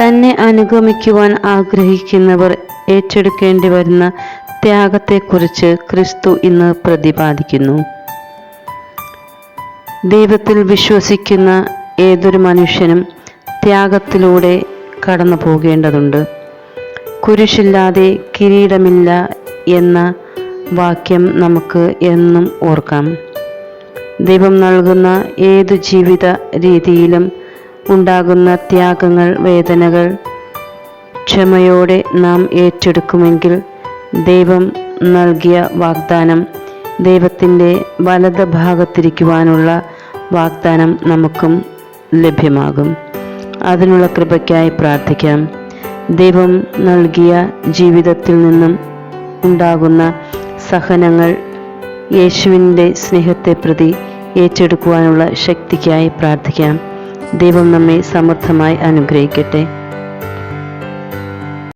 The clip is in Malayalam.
തന്നെ അനുഗമിക്കുവാൻ ആഗ്രഹിക്കുന്നവർ ഏറ്റെടുക്കേണ്ടി വരുന്ന ത്യാഗത്തെക്കുറിച്ച് ക്രിസ്തു ഇന്ന് പ്രതിപാദിക്കുന്നു. ദൈവത്തിൽ വിശ്വസിക്കുന്ന ഏതൊരു മനുഷ്യനും ത്യാഗത്തിലൂടെ കടന്നു പോകേണ്ടതുണ്ട്. കുരിശില്ലാതെ കിരീടമില്ല എന്ന വാക്യം നമുക്ക് എന്നും ഓർക്കാം. ദൈവം നൽകുന്ന ഏതു ജീവിത രീതിയിലും ഉണ്ടാകുന്ന ത്യാഗങ്ങൾ വേദനകൾ ക്ഷമയോടെ നാം ഏറ്റെടുക്കുമെങ്കിൽ ദൈവം നൽകിയ വാഗ്ദാനം ദൈവത്തിന്റെ വലത് ഭാഗത്തിരിക്കുവാനുള്ള വാഗ്ദാനം നമുക്കും ലഭ്യമാകും. അതിനുള്ള കൃപയ്ക്കായി പ്രാർത്ഥിക്കാം. ദൈവം നൽകിയ ജീവിതത്തിൽ നിന്നും ഉണ്ടാകുന്ന സഹനങ്ങൾ യേശുവിന്റെ സ്നേഹത്തെ പ്രതി ഏറ്റെടുക്കുവാനുള്ള ശക്തിക്കായി പ്രാർത്ഥിക്കാം. ദൈവം നമ്മെ സമൃദ്ധമായി അനുഗ്രഹിക്കട്ടെ.